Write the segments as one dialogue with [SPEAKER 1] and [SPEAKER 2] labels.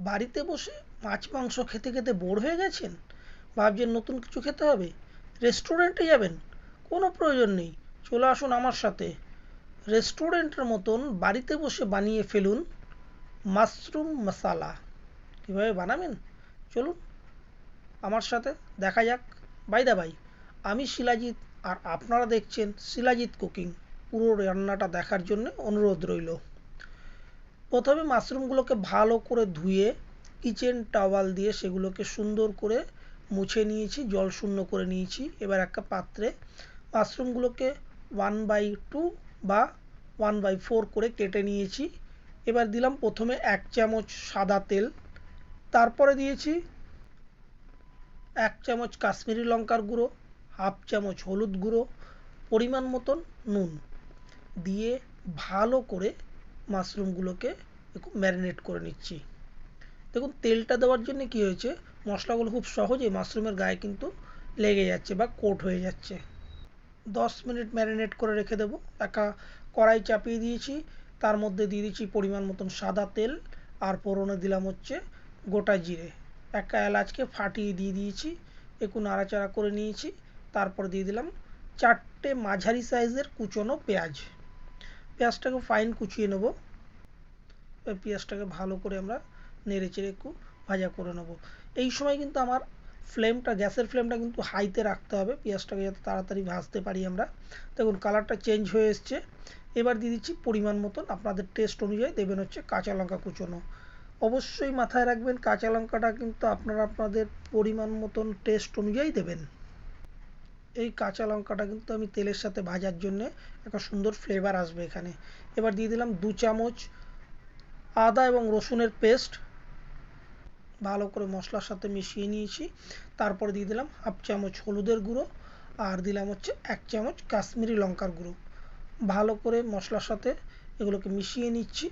[SPEAKER 1] বাড়িতে বসে মাছ, মাংস খেতে খেতে বোর হয়ে গেছেন? ভাবছেন নতুন কিছু খেতে হবে? রেস্টুরেন্টে যাবেন? কোনো প্রয়োজন নেই, চলে আসুন আমার সাথে। রেস্টুরেন্টের মতন বাড়িতে বসে বানিয়ে ফেলুন মাশরুম মশালা। কীভাবে বানাবেন? চলুন, আমার সাথে দেখা যাক। বাই দা ভাই আমি শিলাজিৎ আর আপনারা দেখছেন শিলাজিৎ কুকিং। পুরো রান্নাটা দেখার জন্য অনুরোধ রইল। প্রথমে মাশরুমগুলোকে ভালো করে ধুয়ে কিচেন টাওয়াল দিয়ে সেগুলোকে সুন্দর করে মুছে নিয়েছি, জল শূন্য করে নিয়েছি। এবার একটা পাত্রে মাশরুমগুলোকে ওয়ান বাই টু বা ওয়ান বাই ফোর করে কেটে নিয়েছি। এবার দিলাম প্রথমে এক চামচ সাদা তেল, তারপরে দিয়েছি এক চামচ কাশ্মীরি লঙ্কার গুঁড়ো, হাফ চামচ হলুদ গুঁড়ো, পরিমাণ মতন নুন দিয়ে ভালো করে মাশরুমগুলোকে একটু ম্যারিনেট করে নিচ্ছি। দেখুন, তেলটা দেওয়ার জন্য কি হয়েছে, মশলাগুলো খুব সহজে মাশরুমের গায়ে কিন্তু লেগে যাচ্ছে বা কোট হয়ে যাচ্ছে। দশ মিনিট ম্যারিনেট করে রেখে দেবো। একটা কড়াই চাপিয়ে দিয়েছি, তার মধ্যে দিয়ে দিচ্ছি পরিমাণ মতন সাদা তেল আর ফোড়নে দিলাম হচ্ছে গোটা জিরে। একটা এলাচকে ফাটিয়ে দিয়ে দিয়েছি, একটু নাড়াচাড়া করে নিয়েছি, তারপর দিয়ে দিলাম চারটে মাঝারি সাইজের কুচনো পেঁয়াজ। পেঁয়াজটাকে ফাইন কুচিয়ে নেব। পেঁয়াজটাকে ভালো করে আমরা নেড়ে চেড়ে একটু ভাজা করে নেব। এই সময় কিন্তু আমার ফ্লেমটা গ্যাসের ফ্লেমটা কিন্তু হাইতে রাখতে হবে। পেঁয়াজটাকে যাতে তাড়াতাড়ি ভাজতে পারি আমরা। দেখুন কালারটা চেঞ্জ হয়ে এসছে। এবার দিয়ে দিচ্ছি পরিমাণ মতন আপনাদের টেস্ট অনুযায়ী দেবেন হচ্ছে কাঁচা লঙ্কা কুচোনো। অবশ্যই মাথায় রাখবেন, কাঁচা লঙ্কাটা কিন্তু আপনারা আপনাদের পরিমাণ মতন টেস্ট অনুযায়ী দেবেন। এই কাঁচা লঙ্কাটা কিন্তু আমি তেলের সাথে ভাজার জন্য একটা সুন্দর ফ্লেভার আসবে এখানে। এবার দিয়ে দিলাম দু চামচ আদা এবং রসুনের পেস্ট ভালো করে মশলার সাথে মিশিয়ে নিয়েছি। তারপরে দিয়ে দিলাম হাফ চামচ হলুদের গুঁড়ো আর দিলাম হচ্ছে এক চামচ কাশ্মীরি লঙ্কার গুঁড়ো। ভালো করে মশলার সাথে এগুলোকে মিশিয়ে নিচ্ছি।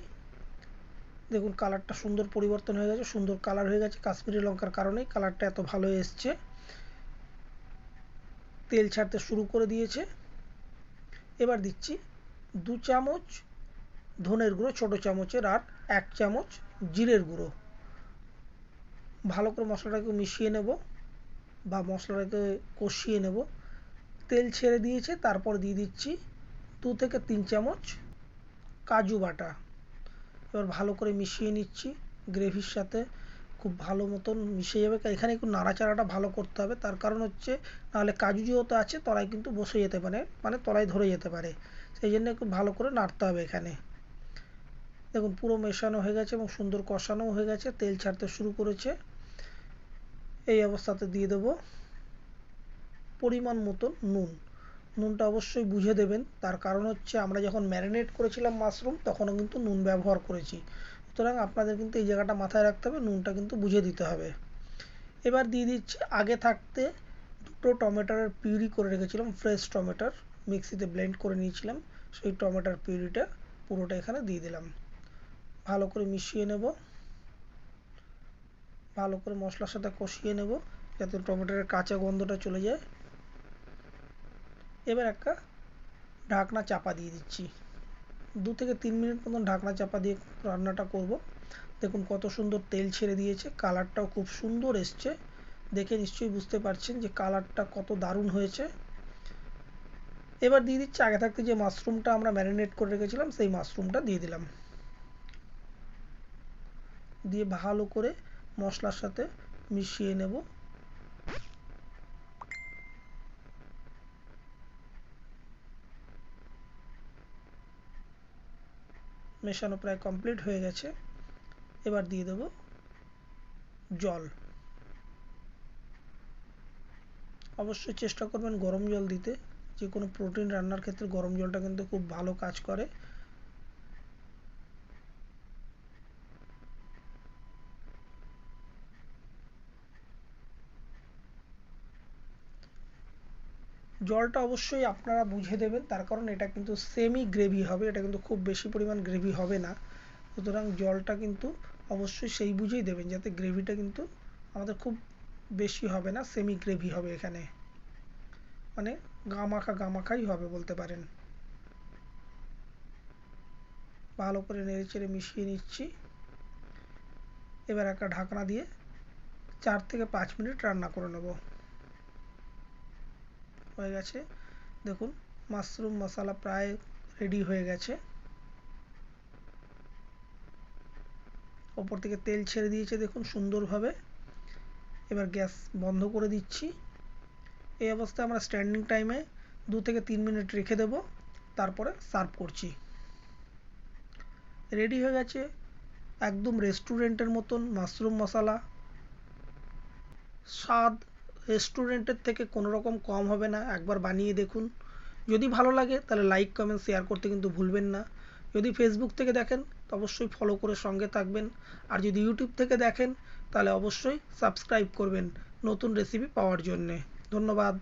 [SPEAKER 1] দেখুন কালারটা সুন্দর পরিবর্তন হয়ে গেছে, সুন্দর কালার হয়ে গেছে কাশ্মীরি লঙ্কার কারণেই কালারটা এত ভালো এসছে। তেল ছাড়তে শুরু করে দিয়েছে। এবার দিচ্ছি দু চামচ ধনের গুঁড়ো, ছোটো চামচের আর এক চামচ জিরের গুঁড়ো। ভালো করে মশলাটাকে মিশিয়ে নেব বা মশলাটাকে কষিয়ে নেব। তেল ছেড়ে দিয়েছে, তারপর দিয়ে দিচ্ছি দু থেকে তিন চামচ কাজু বাটা। এবার ভালো করে মিশিয়ে নিচ্ছি গ্রেভির সাথে। খুব ভালো মতন মিশে যাবে। এখানে একটু নাড়াচাড়াটা ভালো করতে হবে। তার কারণ হচ্ছে, নাহলে কাজু যেহেতু আছে, তলায় কিন্তু বসে যেতে পারে মানে তলায় ধরে যেতে পারে। সেই জন্য একটু ভালো করে নাড়তে হবে এখানে। দেখুন, পুরো মেশানো হয়ে গেছে এবং সুন্দর কষানো হয়ে গেছে। তেল ছাড়তে শুরু করেছে। এই অবস্থাতে দিয়ে দেব পরিমাণ মতন নুন। নুনটা অবশ্যই বুঝে দেবেন। তার কারণ হচ্ছে, আমরা যখন ম্যারিনেট করেছিলাম মাশরুম, তখনও কিন্তু নুন ব্যবহার করেছি। সুতরাং আপনাদের কিন্তু এই জায়গাটা মাথায় রাখতে হবে, নুনটা কিন্তু বুঝে দিতে হবে। এবার দিয়ে দিচ্ছি, আগে থাকতে দুটো টমেটোর পিউরি করে রেখেছিলাম ফ্রেশ টমেটোর। মিক্সিতে ব্লেন্ড করে নিয়েছিলাম, সেই টমেটোর পিউরিটা পুরোটা এখানে দিয়ে দিলাম। ভালো করে মিশিয়ে নেব। ভালো করে মশলার সাথে কষিয়ে নেব, যাতে টমেটোর কাঁচা গন্ধটা চলে যায়। এবার একটা ঢাকনা চাপা দিয়ে দিচ্ছি। দু থেকে তিন মিনিট মতন ঢাকনা চাপা দিয়ে রান্নাটা করব। দেখুন কত সুন্দর তেল ছেড়ে দিয়েছে, কালারটাও খুব সুন্দর এসছে। দেখে নিশ্চয়ই বুঝতে পারছেন যে কালারটা কত দারুণ হয়েছে। এবার দিয়ে দিচ্ছি, আগে থাকতে যে মাশরুমটা আমরা ম্যারিনেট করে রেখেছিলাম, সেই মাশরুমটা দিয়ে দিলাম। দিয়ে ভালো করে মশলার সাথে মিশিয়ে নেব। মেশানো প্রায় কমপ্লিট হয়ে গেছে। এবার দিয়ে দেব জল। অবশ্যই চেষ্টা করবেন গরম জল দিতে। যে কোনো প্রোটিন রান্নার ক্ষেত্রে গরম জলটা কিন্তু খুব ভালো কাজ করে। জলটা অবশ্যই আপনারা বুঝে দেবেন, তার কারণ এটা কিন্তু সেমি গ্রেভি হবে, এটা কিন্তু খুব বেশি পরিমাণ গ্রেভি হবে না। সুতরাং জলটা কিন্তু অবশ্যই সেই বুঝেই দেবেন যাতে গ্রেভিটা কিন্তু আমাদের খুব বেশি হবে না সেমি গ্রেভি হবে এখানে। মানে গামাখা গামাখাই হবে বলতে পারেন। ভালো করে নেড়ে চেড়ে মিশিয়ে নিচ্ছি। এবার একটা ঢাকনা দিয়ে চার থেকে পাঁচ মিনিট রান্না করে নেব। হয়ে গেছে। দেখুন, মাশরুম মশলা প্রায় রেডি হয়ে গেছে। ওপর থেকে তেল ছেড়ে দিয়েছে, দেখুন সুন্দরভাবে। এবার গ্যাস বন্ধ করে দিচ্ছি। এই অবস্থায় আমরা স্ট্যান্ডিং টাইমে দু থেকে তিন মিনিট রেখে দেব, তারপরে সার্ভ করছি। রেডি হয়ে গেছে একদম রেস্টুরেন্টের মতন মাশরুম মশলা। স্বাদ রেস্টুরেন্টের থেকে কোনো রকম কম হবে না। একবার বানিয়ে দেখুন। যদি ভালো লাগে, তাহলে লাইক কমেন্ট শেয়ার করতে কিন্তু ভুলবেন না। যদি ফেসবুক থেকে দেখেন, তো অবশ্যই ফলো করে সঙ্গে থাকবেন। আর যদি ইউটিউব থেকে দেখেন, তাহলে অবশ্যই সাবস্ক্রাইব করবেন নতুন রেসিপি পাওয়ার জন্যে। ধন্যবাদ।